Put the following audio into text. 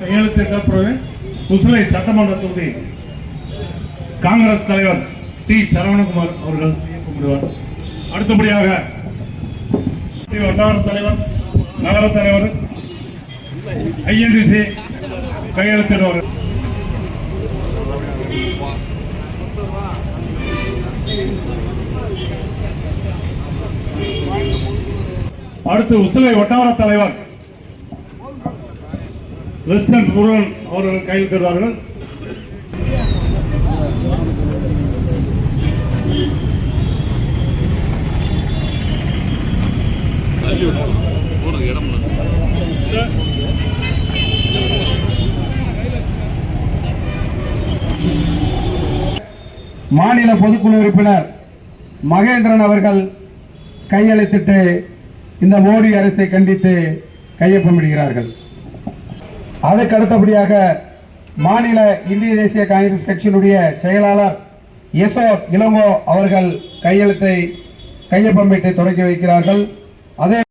கையெழுத்திற்கப்புறவே குசுலை சட்டமன்ற தொகுதி காங்கிரஸ் தலைவர் டி சரவணகுமார் அவர்கள் கும்பிடுவார் அடுத்தபடியாக வட்டார தலைவர் நகர தலைவர் ஐஎன்டிசி கையெழுத்திடுவார் அடுத்து உசிலை வட்டார தலைவர் கிருஷ்ணன் முருகன் அவர்கள் கையெழுத்திடுவார்கள் Thank you. கையில் தருவார்கள் மாநில பொதுக்குழு உறுப்பினர் மகேந்திரன் அவர்கள் கையெழுத்திட்டு இந்த மோடி அரசை கண்டித்து கையொப்பமிடுகிறார்கள். அதற்கு அடுத்தபடியாக மாநில இந்திய தேசிய காங்கிரஸ் கட்சியினுடைய செயலாளர் எசோ இளங்கோ அவர்கள் கையெழுத்தை கையொப்பமிட்டு தொடங்கி வைக்கிறார்கள். அதே